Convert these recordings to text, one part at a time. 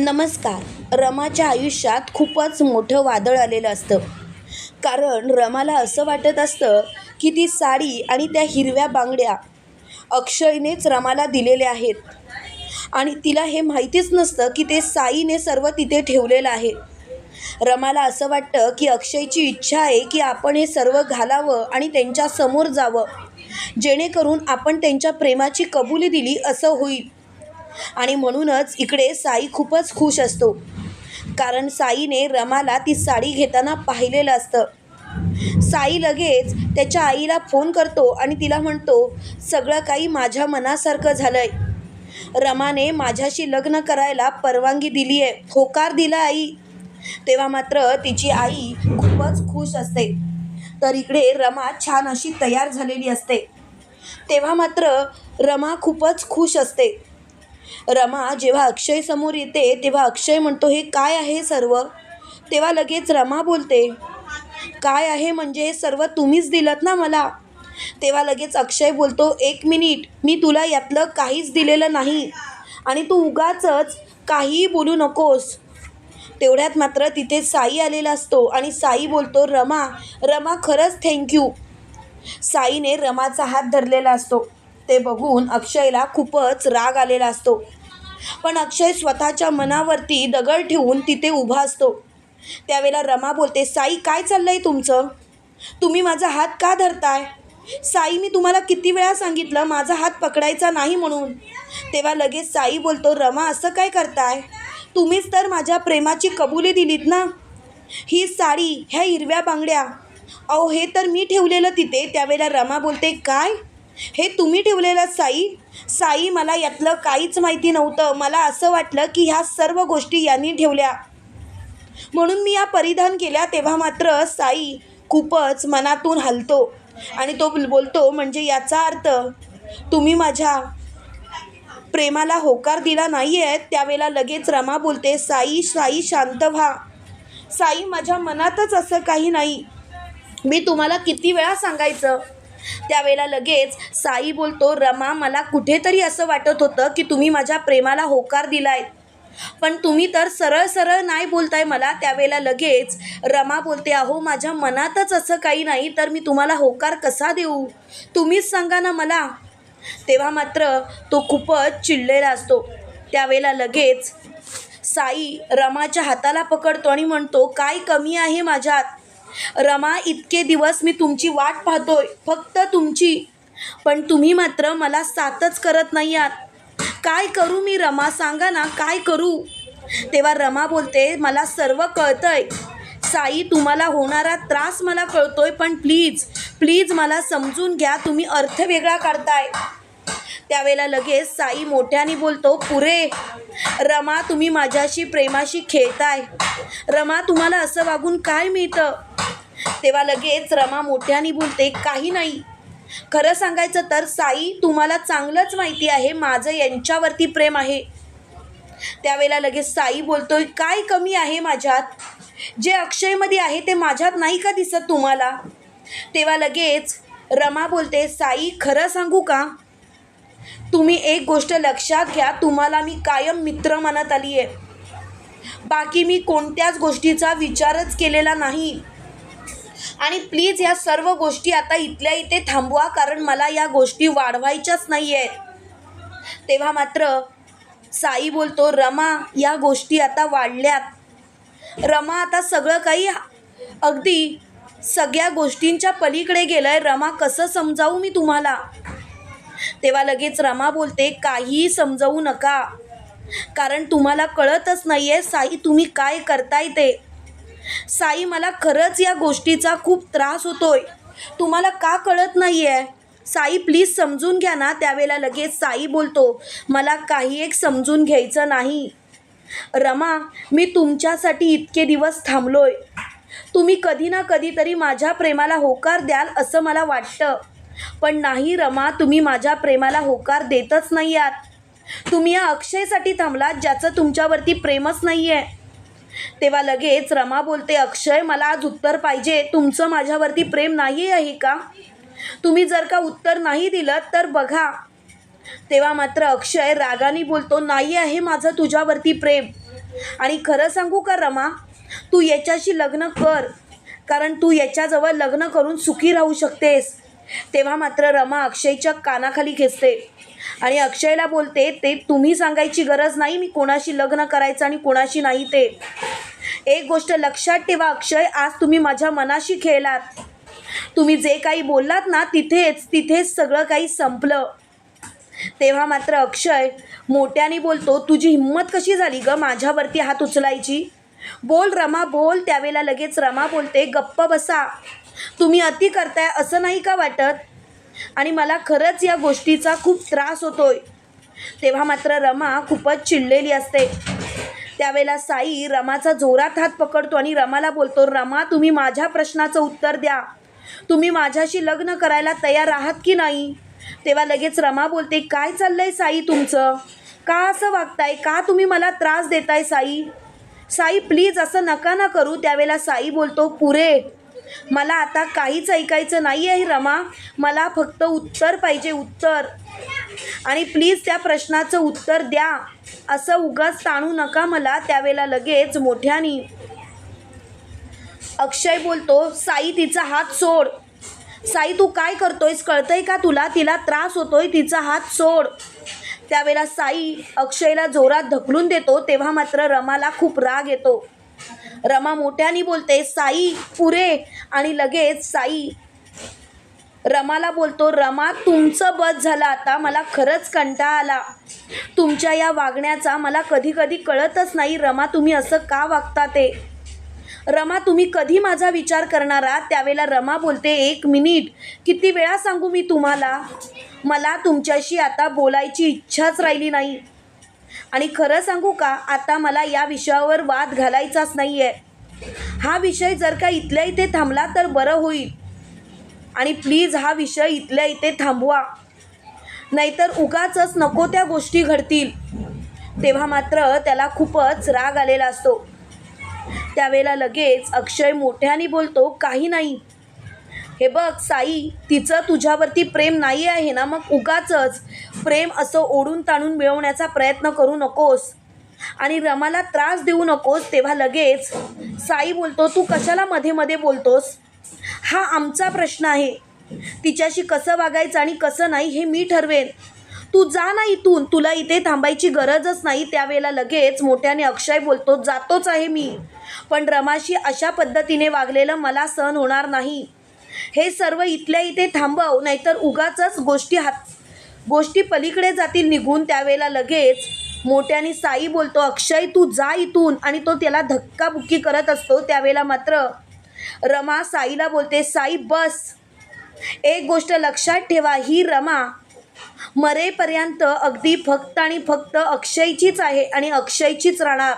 नमस्कार. रमाच्या आयुष्यात खूपच मोठं वादळ आलेलं असतं. कारण रमाला असं वाटत असतं की ती साडी आणि त्या हिरव्या बांगड्या अक्षयनेच रमाला दिलेल्या आहेत. आणि तिला हे माहितीच नसतं की ते साईने सर्व तिथे ठेवलेलं आहे. रमाला असं वाटतं की अक्षयची इच्छा आहे की आपण हे सर्व घालावं आणि त्यांच्यासमोर जावं. जेणेकरून आपण त्यांच्या प्रेमाची कबुली दिली असं होईल. आणि म्हणूनच इकडे साई खूपच खुश असतो. कारण साईने रमाला ती साडी घेताना पाहिलेलं असतं. साई लगेच त्याच्या आईला फोन करतो आणि तिला म्हणतो सगळं काही माझ्या मनासारखं झालं आहे रमाने माझ्याशी लग्न करायला परवानगी दिली आहे होकार दिला आई. तेव्हा मात्र तिची आई खूपच खुश असते. तर इकडे रमा छान अशी तयार झालेली असते. तेव्हा मात्र रमा खूपच खुश असते. रमा जेव्हा अक्षय समोर येते तेव्हा अक्षय म्हणतो हे काय आहे सर्व? तेव्हा लगेच रमा बोलते काय आहे म्हणजे हे सर्व तुम्हीच दिलत ना मला? तेव्हा लगेच अक्षय बोलतो एक मिनिट मी तुला यातलं काहीच दिलेलं नाही आणि तू उगाचच काहीही बोलू नकोस. तेवढ्यात मात्र तिथे साई आलेला असतो आणि साई बोलतो रमा रमा खरंच थँक्यू साईने रमाचा हात धरलेला असतो. ते बघून अक्षयला खूपच राग आलेला असतो. पण अक्षय स्वतःच्या मनावरती दगड ठेवून तिथे उभा असतो. त्यावेळेला रमा बोलते साई काय चाललंय तुमचं? तुम्ही माझा हात का धरताय? साई मी तुम्हाला किती वेळा सांगितलं माझा हात पकडायचा नाही म्हणून. तेव्हा लगेच साई बोलतो रमा असं काय करताय? तुम्हीच तर माझ्या प्रेमाची कबुली दिलीत ना? ही साडी ह्या हिरव्या बांगड्या. अहो हे तर मी ठेवलेलं तिथे. त्यावेळेला रमा बोलते काय? हे तुम्ही ठेवलेलं साई साई मला यातलं काहीच माहिती नव्हतं. मला असं वाटलं की ह्या सर्व गोष्टी यांनी ठेवल्या. म्हणून मी या परिधान केल्या तेव्हा मात्र साई खूपच मनातून हलतो आणि तो बोलतो म्हणजे याचा अर्थ तुम्ही माझ्या प्रेमाला होकार दिला नाही आहे त्यावेळेला लगेच रमा बोलते साई साई शांत व्हा. साई माझ्या मनातच असं काही नाही. मी तुम्हाला किती वेळा सांगायचं त्यावेळेला लगेच साई बोलतो रमा मला कुठेतरी असं वाटत होतं की तुम्ही माझ्या प्रेमाला होकार दिलाय. पण तुम्ही तर सरळ सरळ नाही बोलताय मला. त्यावेळेला लगेच रमा बोलते अहो माझ्या मनातच असं काही नाही तर मी तुम्हाला होकार कसा देऊ? तुम्हीच सांगा ना मला. तेव्हा मात्र तो खूपच चिडलेला असतो. त्यावेळेला लगेच साई रमाच्या हाताला पकडतो आणि म्हणतो काय कमी आहे माझ्यात? रमा इतके दिवस मी तुमची वाट पाहतोय फक्त तुमची. पण तुम्ही मात्र मला साथच करत नाही आहात काय करू मी रमा? सांगा ना काय करू? तेव्हा रमा बोलते मला सर्व कळतंय. साई तुम्हाला होणारा त्रास मला कळतोय पण प्लीज प्लीज मला समजून घ्या तुम्ही अर्थ वेगळा काढताय. त्यावेळेला लगेच साई मोठ्याने बोलतो पुरे रमा तुम्ही माझ्याशी प्रेमाशी खेळताय. रमा तुम्हाला असं वागून काय मिळतं? तेव्हा लगेच रमा मोठ्याने बोलते काही नाही. खरं सांगायचं तर साई तुम्हाला चांगलंच माहिती आहे माझं यांच्यावरती प्रेम आहे. त्यावेळेला लगेच साई बोलतोय काय कमी आहे माझ्यात? जे अक्षयमध्ये आहे ते माझ्यात नाही का दिसत तुम्हाला? तेव्हा लगेच रमा बोलते साई खरं सांगू का? तुम्ही एक गोष्ट लक्षात घ्या तुम्हाला मी कायम मित्र म्हणत आली आहे बाकी मी कोणत्याच गोष्टीचा विचारच केलेला नाही. आणि प्लीज या सर्व गोष्टी आता इथल्या इथे थांबवा कारण मला या गोष्टी वाढवायच्याच नाही आहेत तेव्हा मात्र साई बोलतो रमा या गोष्टी आता वाढल्यात. रमा आता सगळं काही अगदी सगळ्या गोष्टींच्या पलीकडे गेलं आहे रमा कसं समजावू मी तुम्हाला? तेव्हा लगेच रमा बोलते काहीही समजवू नका. कारण तुम्हाला कळतच नाही आहे साई तुम्ही काय करताय ते. साई मला खरंच या गोष्टीचा खूप त्रास होतोय. तुम्हाला का कळत नाही आहे साई प्लीज समजून घ्या ना. त्यावेळेला लगेच साई बोलतो मला काही एक समजून घ्यायचं नाही. रमा मी तुमच्यासाठी इतके दिवस थांबलोय. तुम्ही कधी ना कधीतरी माझ्या प्रेमाला होकार द्याल असं मला वाटतं. पण नाही रमा तुम्ही माझ्या प्रेमाला होकार देतच नाही आहात. तुम्ही या अक्षयसाठी थांबलात ज्याचं तुमच्यावरती प्रेमच नाही आहे तेव्हा लगेच रमा बोलते अक्षय मला आज उत्तर पाहिजे. तुमचं माझ्यावरती प्रेम नाही आहे का? तुम्ही जर का उत्तर नाही दिलं तर बघा. तेव्हा मात्र अक्षय रागाने बोलतो नाही आहे माझं तुझ्यावरती प्रेम. आणि खरं सांगू का रमा? तू याच्याशी लग्न कर कारण तू याच्याजवळ लग्न करून सुखी राहू शकतेस. तेव्हा मात्र रमा अक्षयच्या कानाखाली खेचते. आणि अक्षयला बोलते ते तुम्ही सांगायची गरज नाही मी कोणाशी लग्न करायचं आणि कोणाशी नाही ते. एक गोष्ट लक्षात ठेवा अक्षय आज तुम्ही माझ्या मनाशी खेळलात. तुम्ही जे काही बोललात ना तिथेच तिथेच सगळं काही संपलं. तेव्हा मात्र अक्षय मोठ्याने बोलतो तुझी हिंमत कशी झाली ग माझ्यावरती हात उचलायची? बोल रमा बोल. त्यावेळेला लगेच रमा बोलते गप्प बसा. तुम्ही अति करताय असं नाही का वाटत? आणि मला खरंच या गोष्टीचा खूप त्रास होतोय. तेव्हा मात्र रमा खूपच चिडलेली असते. त्यावेळेला साई रमाचा जोरात हात पकडतो आणि रमाला बोलतो रमा तुम्ही माझ्या प्रश्नाचं उत्तर द्या. तुम्ही माझ्याशी लग्न करायला तयार आहात की नाही? तेव्हा लगेच रमा बोलते काय चाललंय साई तुमचं? का असं वागताय? का तुम्ही मला त्रास देताय साई? साई प्लीज असं नका ना करू. त्यावेळेला साई बोलतो पुरे मला आता काहीच ऐकायचं नाही आहे रमा. मला फक्त उत्तर पाहिजे उत्तर. आणि प्लीज त्या प्रश्नाचं उत्तर द्या. असं उगाच ताणू नका मला त्यावेळेला लगेच मोठ्यानी. अक्षय बोलतो साई तिचा हात सोड. साई तू काय करतोयस? कळतंय का तुला? तिला त्रास होतोय तिचा हात सोड. त्यावेळेला साई अक्षयला जोरात ढकलून देतो तेव्हा मात्र रमाला खूप राग येतो. रमा मोठ्याने बोलते साई पुरे. आणि लगेच साई रमाला बोलतो रमा तुमचं बस झालं आता मला खरंच कंटाळा आला. तुमच्या या वागण्याचा मला कधी कधी कळतच नाही. रमा तुम्ही असं का वागता ते? रमा तुम्ही कधी माझा विचार करणार आहात? त्यावेळेला रमा बोलते एक मिनिट किती वेळा सांगू मी तुम्हाला? मला तुमच्याशी आता बोलायची इच्छाच राहिली नाही. आणि खरं सांगू का आता मला या विषयावर वाद घालायचाच नाही आहे हा विषय जर का इथल्या इथे थांबला तर बरं होईल. आणि प्लीज हा विषय इथल्या इथे थांबवा. नाहीतर उगाचच नको त्या गोष्टी घडतील. तेव्हा मात्र त्याला खूपच राग आलेला असतो. त्यावेळेला लगेच अक्षय मोठ्याने बोलतो काही नाही. हे बघ साई तिचं तुझ्यावरती प्रेम नाही आहे ना मग उगाचच प्रेम असं ओढून ताणून मिळवण्याचा प्रयत्न करू नकोस. आणि रमाला त्रास देऊ नकोस तेव्हा लगेच. साई बोलतो तू कशाला मध्ये मध्ये बोलतोस? हा आमचा प्रश्न आहे. तिच्याशी कसं वागायचं आणि कसं नाही हे मी ठरवेन. तू जा ना इथून तुला इथे थांबायची गरजच नाही. त्यावेळेला लगेच मोठ्याने अक्षय बोलतो जातोच आहे मी. पण रमाशी अशा पद्धतीने वागलेलं मला सहन होणार नाही. हे सर्व इथल्या इथे थांबव नाहीतर उगाचच गोष्टी हात गोष्टी पलीकडे जातील निघून त्यावेळेला लगेच. मोठ्याने साई बोलतो अक्षय तू जा इथून. आणि तो त्याला धक्काबुक्की करत असतो. त्यावेळेला मात्र रमा साईला बोलते साई बस. एक गोष्ट लक्षात ठेवा ही रमा मरेपर्यंत अगदी फक्त आणि फक्त अक्षयचीच आहे आणि अक्षयचीच राहणार.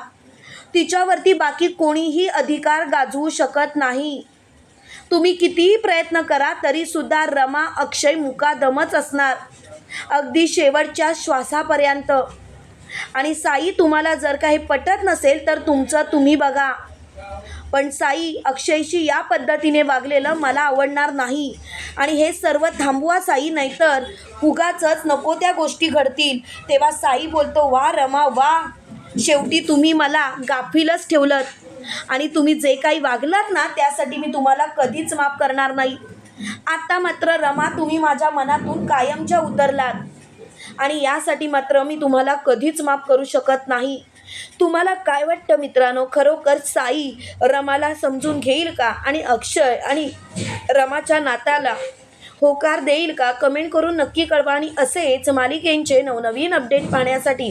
तिच्यावरती बाकी कोणीही अधिकार गाजवू शकत नाही. तुम्ही कितीही प्रयत्न करा तरीसुद्धा रमा अक्षय मुकादमच असणार. अगदी शेवटच्या श्वासापर्यंत. आणि साई तुम्हाला जर काही पटत नसेल तर तुमचं तुम्ही बघा. पण साई अक्षयशी या पद्धतीने वागलेलं मला आवडणार नाही. आणि हे सर्व थांबवा साई नाहीतर उगाचच नको त्या गोष्टी घडतील. तेव्हा साई बोलतो वा रमा वा. शेवटी तुम्ही मला गाफीलच ठेवलं आणि तुम्ही जे काही वागलात ना त्यासाठी मी तुम्हाला कधीच माफ करणार नाही. आता मात्र रमा तुम्ही माझ्या मनातून कायमच्या उतरलात. आणि यासाठी मात्र मी तुम्हाला कधीच माफ करू शकत नाही. तुम्हाला काय वाटतं मित्रांनो? खरोखर साई रमाला समजून घेईल का? आणि अक्षय आणि रमाच्या नात्याला होकार देईल का? कमेंट करून नक्की कळवा. आणि असेच मालिकेंचे नवनवीन अपडेट पाहण्यासाठी